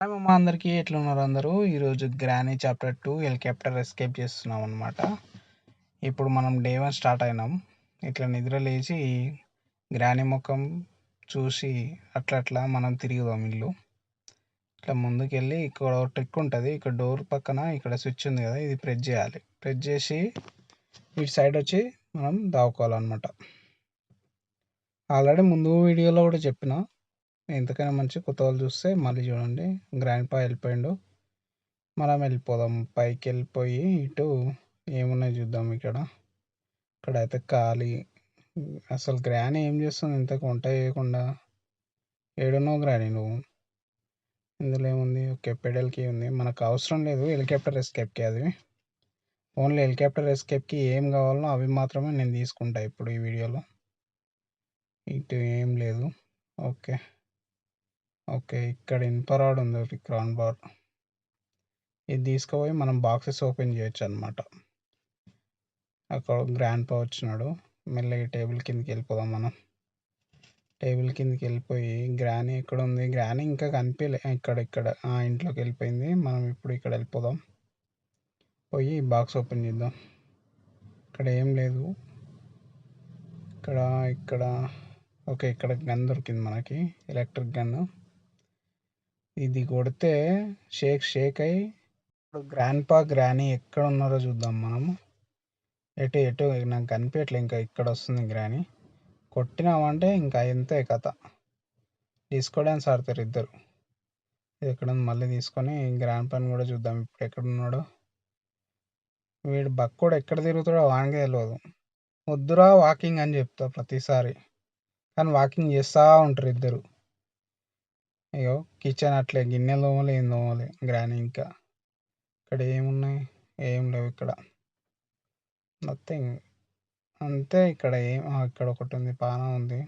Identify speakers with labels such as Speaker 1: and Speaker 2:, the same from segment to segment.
Speaker 1: Hi మామ అందరికీ ఎట్లున్నారు అందరూ? ఈరోజు granny chapter two helicopter escape చేస్తున్నాం అనమాట ఇప్పుడు మనం డే వన్ స్టార్ట్ అయినాం. ఇట్లా నిద్ర లేచి గ్రానీ ముఖం చూసి అట్లా అట్లా మనం తిరుగుదాం ఇల్లు. ఇట్లా ముందుకెళ్ళి ఇక్కడ ఒక ట్రిక్ ఉంటుంది. ఇక్కడ డోర్ పక్కన ఇక్కడ స్విచ్ ఉంది కదా ఇది ప్రెస్ చేయాలి. ప్రెస్ చేసి ఇటు సైడ్ వచ్చి మనం దావుకోవాలన్నమాట. ఆల్రెడీ ముందు వీడియోలో కూడా చెప్పిన ఎంతకైనా మంచి కొత్త వాళ్ళు చూస్తే మళ్ళీ చూడండి. గ్రాండ్ పా వెళ్ళిపోయిండు. మనం వెళ్ళిపోదాం. పైకి వెళ్ళిపోయి ఇటు ఏమున్నాయి చూద్దాం ఇక్కడ. ఇక్కడ అయితే ఖాళీ. అసలు గ్రాని ఏం చేస్తుంది? ఇంతకు వంట చేయకుండా. ఏడున్నావు గ్రాని నువ్వు? ఇందులో ఏముంది? ఓకే పెడల్కి ఉంది మనకు అవసరం లేదు. హెలికాప్టర్ ఎస్కేప్కి అది. ఓన్లీ హెలికాప్టర్ ఎస్కేప్కి ఏం కావాలో అవి మాత్రమే నేను తీసుకుంటా ఇప్పుడు ఈ వీడియోలో. ఇటు ఏం లేదు. ఓకే. ఓకే. ఇక్కడ ఇనుప రాడ్ ఉంది ఒకటి క్రాన్ బార్. ఇది తీసుకుపోయి మనం బాక్సెస్ ఓపెన్ చేయొచ్చు అనమాట అక్కడ గ్రాండ్ పా వచ్చినాడు. మెల్లగా టేబుల్ కిందకి వెళ్ళిపోదాం మనం. టేబుల్ కిందకి వెళ్ళిపోయి గ్రానీ ఎక్కడ ఉంది గ్రానీ ఇంకా కనిపించలే ఇక్కడ ఇక్కడ. ఆ ఇంట్లోకి వెళ్ళిపోయింది. మనం ఇప్పుడు ఇక్కడ వెళ్ళిపోదాం. పోయి బాక్స్ ఓపెన్ చేద్దాం. ఇక్కడ ఏం లేదు. ఇక్కడ ఇక్కడ. ఓకే ఇక్కడ గన్ దొరికింది మనకి. ఎలక్ట్రిక్ గన్ ఇది కొడితే షేక్ షేక్ అయ్యి ఇప్పుడు గ్రాండ్ పా గ్రానీ ఎక్కడ ఉన్నారో చూద్దాం మనము ఎటు ఎటు నాకు కనిపించట్లే ఇంకా ఇక్కడ వస్తుంది గ్రానీ. కొట్టినామంటే ఇంకా ఇంతే కథ. డిస్కో డ్యాన్స్ ఆడతారు ఇద్దరు. ఇది ఎక్కడ ఉంది మళ్ళీ తీసుకొని గ్రాండ్ పాని కూడా చూద్దాం. ఇప్పుడు ఎక్కడ ఉన్నాడో వీడు బక్కోడు ఎక్కడ తిరుగుతాడో వానికే తెలియదు వద్దురా వాకింగ్ అని చెప్తా ప్రతిసారి. కానీ వాకింగ్ చేస్తూ ఉంటారు ఇద్దరు. అయ్యో కిచెన్ అట్లే గిన్నెలు తోమలే ఏం తోమలే. గ్రానీ ఇంకా. ఇక్కడ ఏమున్నాయి? ఏం లేవు ఇక్కడ. నథింగ్ అంతే ఇక్కడ ఏం ఇక్కడ ఒకటి ఉంది పాన ఉంది.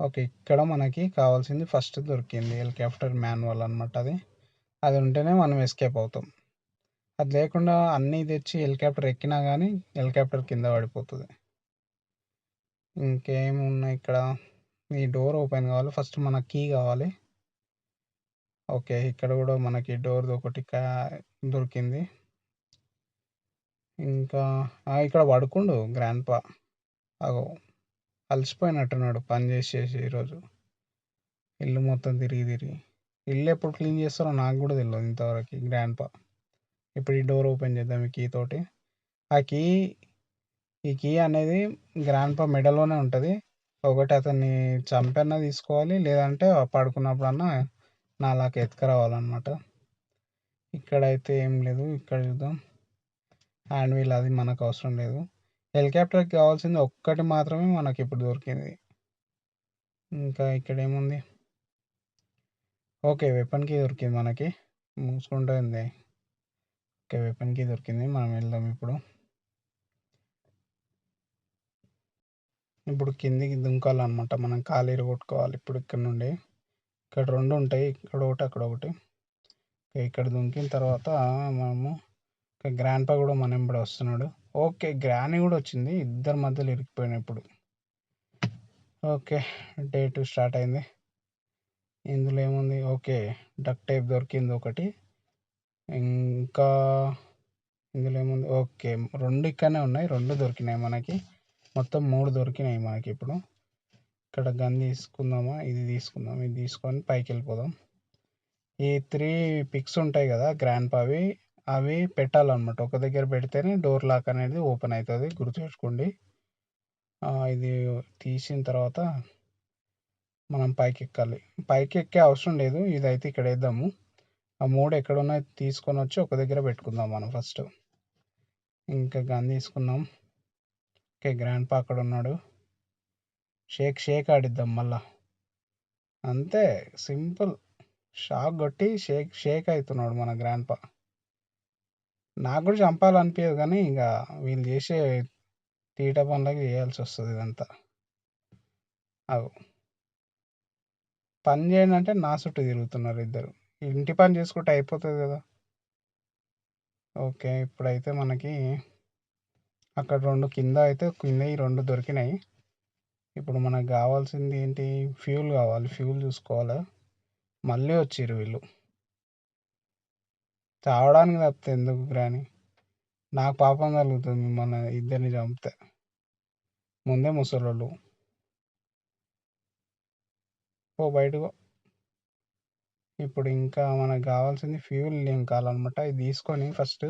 Speaker 1: ఓకే ఇక్కడ మనకి కావాల్సింది ఫస్ట్ దొరికింది హెలికాప్టర్ మాన్యువల్ అనమాట అది. అది ఉంటేనే మనం ఎస్కేప్ అవుతాం. అది లేకుండా అన్నీ తెచ్చి హెలికాప్టర్ ఎక్కినా కానీ హెలికాప్టర్ కింద పడిపోతుంది. ఇంకేమున్నాయి ఇక్కడ? ఈ డోర్ ఓపెన్ కావాలి. ఫస్ట్ మనకి కీ కావాలి. ఓకే ఇక్కడ కూడా మనకి డోర్ ఒకటి దొరికింది. ఇంకా ఇక్కడ పడుకుండు గ్రాండ్ పా అగో అలసిపోయినట్టున్నాడు పని చేసేసి ఈరోజు. ఇల్లు మొత్తం తిరిగి తిరిగి. ఇల్లు ఎప్పుడు క్లీన్ చేస్తారో నాకు కూడా తెలియదు ఇంతవరకు గ్రాండ్ పా ఇప్పుడు ఈ డోర్ ఓపెన్ చేద్దాం ఈ కీ తోటి. ఆ కీ ఈ కీ అనేది గ్రాండ్ పా మెడలోనే ఉంటుంది. ఒకటి అతన్ని చంపన్నా తీసుకోవాలి? లేదంటే పడుకున్నప్పుడన్నా నాలాగా ఎత్తుకురావాలన్నమాట. ఇక్కడైతే ఏం లేదు. ఇక్కడ చూద్దాం. హ్యాండ్ వీల్ అది మనకు అవసరం లేదు. హెలికాప్టర్కి కావాల్సింది ఒక్కటి మాత్రమే మనకి ఇప్పుడు దొరికింది. ఇంకా ఇక్కడ ఏముంది? ఓకే వెపన్కి దొరికింది మనకి. మూసుకుంటుంది ఓకే వెపన్కి దొరికింది. మనం వెళ్దాం ఇప్పుడు. ఇప్పుడు కిందికి దుంకాలన్నమాట. మనం కాలు కొట్టుకోవాలి ఇప్పుడు ఇక్కడ నుండి. ఇక్కడ రెండు ఉంటాయి. ఇక్కడ ఒకటి అక్కడ ఒకటి. ఇక్కడ దుంకిన తర్వాత మనము గ్రాండ్ పా కూడా మన ఎంబడి వస్తున్నాడు. ఓకే గ్రానీ కూడా వచ్చింది. ఇద్దరి మధ్యలో ఇరికిపోయినా ఇప్పుడు. ఓకే డే టూ స్టార్ట్ అయింది. ఇందులో ఏముంది? ఓకే డక్ టైప్ దొరికింది ఒకటి. ఇంకా ఇందులో ఏముంది? ఓకే రెండు ఇక్కడనే ఉన్నాయి. రెండు దొరికినాయి మనకి. మొత్తం మూడు దొరికినాయి మనకి ఇప్పుడు ఇక్కడ గన్ తీసుకుందామా ఇది తీసుకుందాం ఇది తీసుకొని పైకి వెళ్ళిపోదాం ఈ త్రీ పిక్స్ ఉంటాయి కదా గ్రాండ్ పావి అవి పెట్టాలన్నమాట. ఒక దగ్గర పెడితేనే డోర్ లాక్ అనేది ఓపెన్ అవుతుంది గుర్తుపెట్టుకోండి. ఇది తీసిన తర్వాత మనం పైకి ఎక్కాలి పైకి ఎక్కే అవసరం లేదు ఇదైతే ఇక్కడ వేద్దాము. ఆ మూడు ఎక్కడ ఉన్నాయి తీసుకొని వచ్చి ఒక దగ్గర పెట్టుకుందాం మనం ఫస్ట్. ఇంకా గన్ తీసుకున్నాం. ఓకే గ్రాండ్ పా అక్కడ ఉన్నాడు షేక్ షేక్ ఆడిద్దాం మళ్ళా. అంతే సింపుల్. షాక్ కొట్టి షేక్ షేక్ అవుతున్నాడు మన గ్రాండ్ పా. నాకు కూడా చంపాలనిపించదు కానీ ఇంకా వీళ్ళు చేసే తీట పనులకి చేయాల్సి వస్తుంది ఇదంతా. అవు. పని చేయండి అంటే నా చుట్టూ తిరుగుతున్నారు ఇద్దరు. ఇంటి పని చేసుకుంటే అయిపోతుంది కదా. ఓకే ఇప్పుడైతే మనకి అక్కడ రెండు కింద అయితే కింద ఈ రెండు దొరికినాయి. ఇప్పుడు మనకు కావాల్సింది ఏంటి? ఫ్యూల్ కావాలి. ఫ్యూల్ చూసుకోవాలి? మళ్ళీ వచ్చిర్రు వీళ్ళు. తావడానికి తప్పితే ఎందుకు గ్రాని నాకు పాపం కలుగుతుంది మిమ్మల్ని ఇద్దరిని చంపితే. ముందే ముసలోళ్ళు. ఓ బయటకు. ఇప్పుడు ఇంకా మనకు కావాల్సింది ఫ్యూల్ ఏం కావాలన్నమాట? ఇది తీసుకొని ఫస్ట్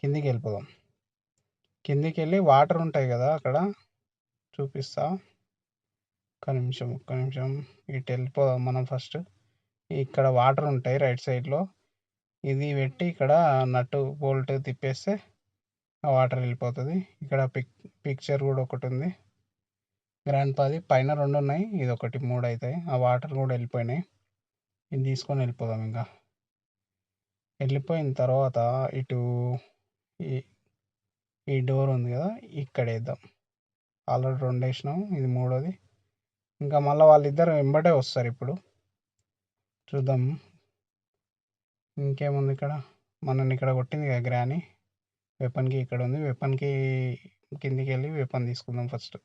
Speaker 1: కిందికి వెళ్ళిపోదాం. కిందికి వెళ్ళి వాటర్ ఉంటాయి కదా అక్కడ. చూపిస్తా. ఒక్క నిమిషం ఒక్క నిమిషం. ఇటు వెళ్ళిపోదాం మనం ఫస్ట్. ఇక్కడ వాటర్ ఉంటాయి రైట్ సైడ్లో. ఇది పెట్టి ఇక్కడ నట్టు బోల్ట్ తిప్పేస్తే ఆ వాటర్ వెళ్ళిపోతుంది. ఇక్కడ పిక్ పిక్చర్ కూడా ఒకటి ఉంది. గ్రాండ్ పాది పైన రెండు ఉన్నాయి. ఇది ఒకటి మూడు అవుతాయి ఆ వాటర్ కూడా వెళ్ళిపోయినాయి. ఇది తీసుకొని వెళ్ళిపోదాం ఇంకా. వెళ్ళిపోయిన తర్వాత ఇటు ఈ డోర్ ఉంది కదా ఇక్కడ వేద్దాం. ఆల్రెడీ రెండు వేసినాం ఇది మూడోది. ఇంకా మళ్ళీ వాళ్ళిద్దరు వెంబడే వస్తారు ఇప్పుడు. చూద్దాం. ఇంకేముంది ఇక్కడ? మనని ఇక్కడ కొట్టింది కదా గ్రాని. వెపన్కి ఇక్కడ ఉంది. వెపన్కి కిందికి వెళ్ళి వెపన్ తీసుకుందాం ఫస్ట్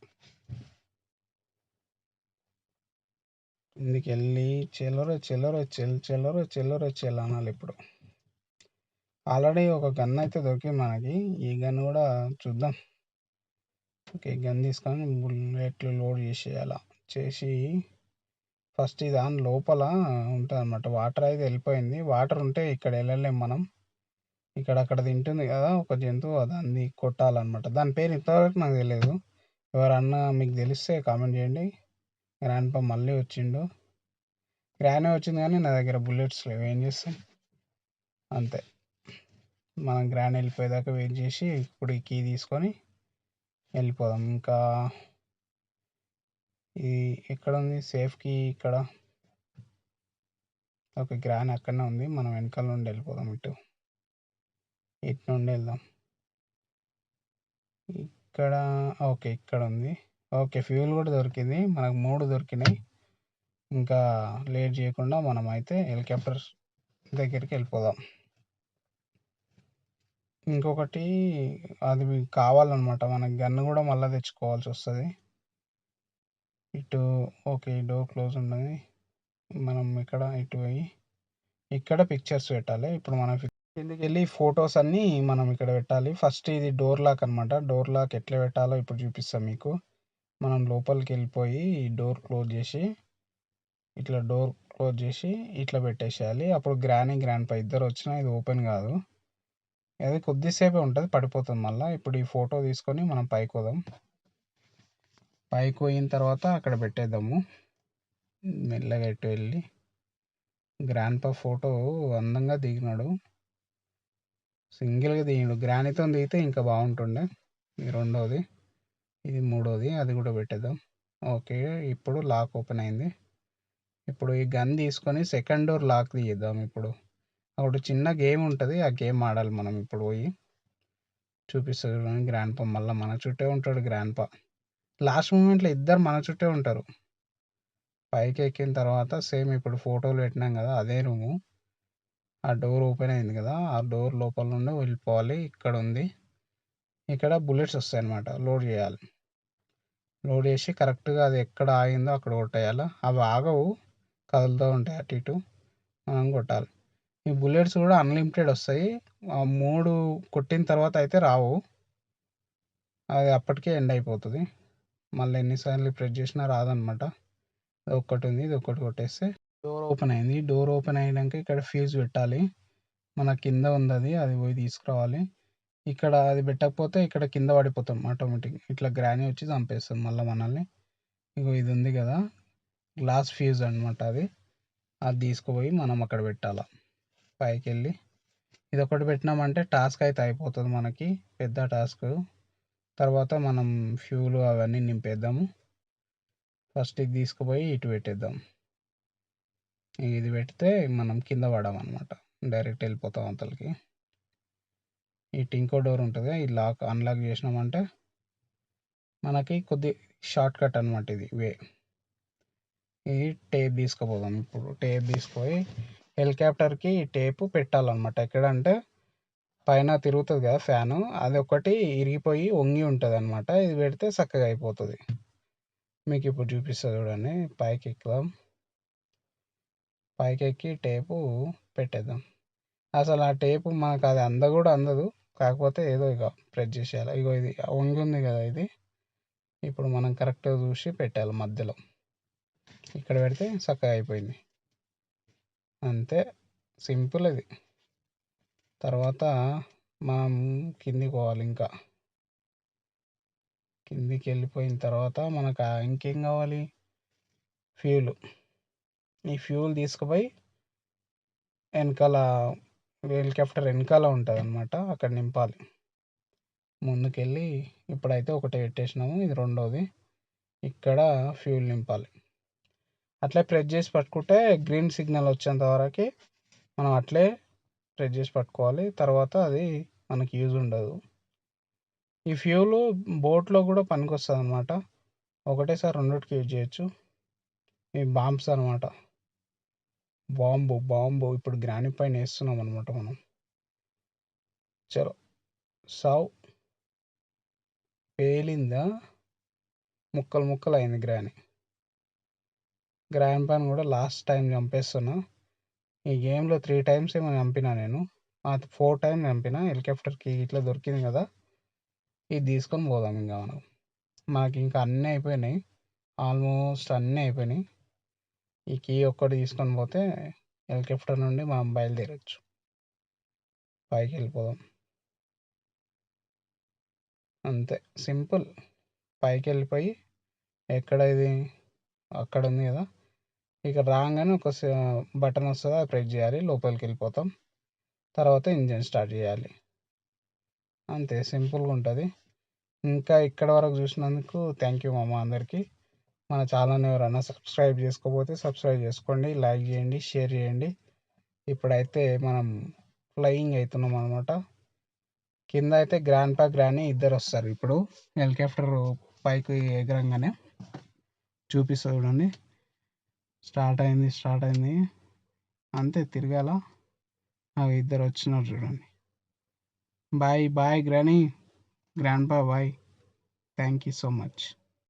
Speaker 1: కిందికి వెళ్ళి చెల్లరో చెల్లరో చెల్ చెల్లరో చెల్లరో చెల్ అనాలి ఇప్పుడు. ఆల్రెడీ ఒక గన్ అయితే దొరికింది మనకి. ఈ గన్ కూడా చూద్దాం. ఓకే గన్ తీసుకొని బుల్లెట్లు లోడ్ చేసేయాల? చేసి ఫస్ట్ ఇది దాని లోపల ఉంటుంది అనమాట వాటర్ అయితే వెళ్ళిపోయింది. వాటర్ ఉంటే ఇక్కడ వెళ్ళలేం మనం. ఇక్కడ అక్కడ తింటుంది కదా ఒక జంతువు దాన్ని కొట్టాలన్నమాట. దాని పేరు ఇంతవరకు నాకు తెలియదు. ఎవరన్నా మీకు తెలిస్తే కామెంట్ చేయండి. గ్రాండ్ పా మళ్ళీ వచ్చిండు. గ్రానే వచ్చింది కానీ నా దగ్గర బుల్లెట్స్ లేవు. ఏం చేస్తాం? అంతే. మనం గ్రాండ్ వెళ్ళిపోయేదాకా వెయిట్ చేసి ఇప్పుడు ఈ కీ తీసుకొని వెళ్ళిపోదాం. ఇంకా ఈ ఎక్కడ ఉంది? సేఫ్ కీ ఇక్కడ. ఒక గ్రాండ్ అక్కడనే ఉంది. మనం వెనకాల నుండి వెళ్ళిపోదాం ఇటు. ఇటు నుండి వెళ్దాం. ఇక్కడ ఓకే ఇక్కడ ఉంది. ఓకే ఫ్యూల్ కూడా దొరికింది. మనకు మూడు దొరికినాయి. ఇంకా లేట్ చేయకుండా మనం అయితే హెలికాప్టర్ దగ్గరికి వెళ్ళిపోదాం. ఇంకొకటి అది కావాలన్నమాట. మనకి గన్ కూడా మళ్ళీ తెచ్చుకోవాల్సి వస్తుంది. ఇటు ఓకే డోర్ క్లోజ్ ఉన్నది. మనం ఇక్కడ ఇటు పోయి ఇక్కడ పిక్చర్స్ పెట్టాలి. ఇప్పుడు మనం కిందికి వెళ్ళి ఫొటోస్ అన్నీ మనం ఇక్కడ పెట్టాలి. ఫస్ట్ ఇది డోర్ లాక్ అనమాట డోర్ లాక్ ఎట్లా పెట్టాలో ఇప్పుడు చూపిస్తాం మీకు. మనం లోపలికి వెళ్ళిపోయి డోర్ క్లోజ్ చేసి ఇట్లా డోర్ క్లోజ్ చేసి ఇట్లా పెట్టేసేయాలి. అప్పుడు గ్రాని గ్రాండ్ పై ఇద్దరు వచ్చినా ఇది ఓపెన్ కాదు. అది కొద్దిసేపే ఉంటుంది పడిపోతుంది మళ్ళీ. ఇప్పుడు ఈ ఫోటో తీసుకొని మనం పైకి పోదాం. పైకి పోయిన తర్వాత అక్కడ పెట్టేద్దాము. మెల్లగా ఎటు వెళ్ళి. గ్రాండ్ పా ఫోటో అందంగా దిగినాడు. సింగిల్గా దిగినాడు. గ్రానీతో దిగితే ఇంకా బాగుంటుండే. ఇది రెండోది. ఇది మూడోది. అది కూడా పెట్టేద్దాం. ఓకే ఇప్పుడు లాక్ ఓపెన్ అయింది. ఇప్పుడు ఈ గన్ తీసుకొని సెకండ్ డోర్ లాక్ తీద్దాం ఇప్పుడు. ఒకటి చిన్న గేమ్ ఉంటుంది. ఆ గేమ్ ఆడాలి మనం ఇప్పుడు పోయి. చూపిస్తుంది గ్రాండ్ పా మళ్ళీ మన చుట్టే ఉంటాడు గ్రాండ్ పా లాస్ట్ మూమెంట్లో ఇద్దరు మన చుట్టే ఉంటారు. పైకి ఎక్కిన తర్వాత సేమ్ ఇప్పుడు ఫోటోలు పెట్టినాం కదా అదే రూము. ఆ డోర్ ఓపెన్ అయింది కదా ఆ డోర్ లోపల నుండి వెళ్ళిపోవాలి. ఇక్కడ ఉంది. ఇక్కడ బుల్లెట్స్ వస్తాయి అన్నమాట. లోడ్ చేయాలి. లోడ్ చేసి కరెక్ట్గా అది ఎక్కడ ఆగిందో అక్కడ కొట్టేయాలి. అవి ఆగవు. కదులుతూ ఉంటాయి అటు ఇటు. మనం కొట్టాలి. ఈ బుల్లెట్స్ కూడా అన్లిమిటెడ్ వస్తాయి. ఆ మూడు కొట్టిన తర్వాత అయితే రావు. అది అప్పటికే ఎండ్ అయిపోతుంది. మళ్ళీ ఎన్నిసార్లు ప్రెస్ చేసినా రాదనమాట ఇది ఒక్కటి ఉంది ఇది ఒక్కటి కొట్టేస్తే డోర్ ఓపెన్ అయింది. డోర్ ఓపెన్ అయినాక ఇక్కడ ఫ్యూజ్ పెట్టాలి. మన కింద ఉంది అది అది పోయి తీసుకురావాలి. ఇక్కడ అది పెట్టకపోతే ఇక్కడ కింద పడిపోతాం ఆటోమేటిక్ ఇట్లా గ్రాని వచ్చి చంపేస్తుంది మళ్ళీ మనల్ని. ఇగో ఇది ఉంది కదా గ్లాస్ ఫ్యూజ్ అనమాట అది. అది తీసుకుపోయి మనం అక్కడ పెట్టాలి. పైకి వెళ్ళి ఇది ఒకటి పెట్టినామంటే టాస్క్ అయితే అయిపోతుంది మనకి పెద్ద టాస్క్. తర్వాత మనం ఫ్యూల్ అవన్నీ నింపేద్దాము. ఫస్ట్ ఇది తీసుకుపోయి ఇటు పెట్టేద్దాం. ఇది పెడితే మనం కింద పడమన్నమాట డైరెక్ట్ వెళ్ళిపోతాం అంతలకి ఇటు ఇంకో డోర్ ఉంటుంది ఈ లాక్ అన్లాక్ చేసినామంటే మనకి కొద్ది షార్ట్ కట్ అనమాట ఇది వే. ఇది టేప్ తీసుకుపోదాం ఇప్పుడు టేప్ తీసుకుపోయి హెలికాప్టర్కి టేపు పెట్టాలన్నమాట. ఎక్కడంటే పైన తిరుగుతుంది కదా ఫ్యాను. అది ఒకటి ఇరిగిపోయి వంగి ఉంటుంది అనమాట ఇది పెడితే చక్కగా అయిపోతుంది. మీకు ఇప్పుడు చూపిస్తా చూడండి. పైకి ఎక్కుదాం పైకెక్కి టేపు పెట్టేద్దాం. అసలు ఆ టేపు మనకు అది అంద కూడా అందదు. కాకపోతే ఏదో ఇక ప్రెస్ చేసేయాలి. ఇగో ఇది వంగి ఉంది కదా ఇది. ఇప్పుడు మనం కరెక్ట్గా చూసి పెట్టాలి మధ్యలో. ఇక్కడ పెడితే చక్కగా అయిపోయింది. అంతే. సింపుల్ ఇది. తర్వాత మనం కిందికి పోవాలి ఇంకా. కిందికి వెళ్ళిపోయిన తర్వాత మనకు ఇంకేం కావాలి? ఫ్యూల్. ఈ ఫ్యూల్ తీసుకుపోయి వెనకాల హెలికాప్టర్ వెనకాల ఉంటుంది అనమాట అక్కడ నింపాలి. ముందుకెళ్ళి ఇప్పుడైతే ఒకటి పెట్టేసినాము. ఇది రెండోది. ఇక్కడ ఫ్యూల్ నింపాలి. అట్లే ప్రెస్ చేసి పట్టుకుంటే గ్రీన్ సిగ్నల్ వచ్చేంత వరకు మనం అట్లే ప్రెస్ చేసి పట్టుకోవాలి. తర్వాత అది మనకి యూజ్ ఉండదు. ఈ ఫ్యూల్ బోట్లో కూడా పనికొస్తుంది అనమాట ఒకటేసారి రెండుటికి యూజ్ చేయొచ్చు. ఈ బాంబ్స్ అనమాట బాంబు బాంబు. ఇప్పుడు గ్రాని పైన వేస్తున్నాం అనమాట మనం. చలో. సావ్ పేలిందా? ముక్కలు ముక్కలు అయింది గ్రాని గ్రాండ్ పైన కూడా లాస్ట్ టైం చంపేస్తున్నా. ఈ గేమ్లో త్రీ టైమ్స్ ఏమో చంపినా నేను. ఫోర్ టైం చంపిన. హెలికాప్టర్కి ఇట్లా దొరికింది కదా. ఇది తీసుకొని పోదాం ఇంకా మనం. మనకి ఇంకా అన్నీ అయిపోయినాయి. ఆల్మోస్ట్ అన్నీ అయిపోయినాయి. ఈ కీ ఒక్కటి తీసుకొని పోతే హెలికాప్టర్ నుండి మనం బయలుదేరచ్చు. పైకి వెళ్ళిపోదాం. అంతే. సింపుల్. పైకి వెళ్ళిపోయి ఎక్కడ ఇది? అక్కడ ఉంది కదా. ఇక రాగానే ఒక బటన్ వస్తుంది అది ప్రెస్ చేయాలి లోపలికి వెళ్ళిపోతాం. తర్వాత ఇంజన్ స్టార్ట్ చేయాలి. అంతే సింపుల్గా ఉంటుంది. ఇంకా ఇక్కడ వరకు చూసినందుకు థ్యాంక్ యూ మామ అందరికీ. మన ఛానల్ని ఎవరైనా సబ్స్క్రైబ్ చేసుకోకపోతే సబ్స్క్రైబ్ చేసుకోండి లైక్ చేయండి షేర్ చేయండి. ఇప్పుడైతే మనం ఫ్లయింగ్ అవుతున్నాం అనమాట కింద అయితే గ్రాండ్ పా గ్రాని ఇద్దరు వస్తారు. ఇప్పుడు హెలికాప్టర్ పైకి ఎగరంగానే చూపిస్తా చూడండి. స్టార్ట్ అయింది స్టార్ట్ అయింది. అంతే తిరగాల. అవి ఇద్దరు వచ్చినారు చూడండి. Bye bye granny. Grandpa bye. Thank you so much.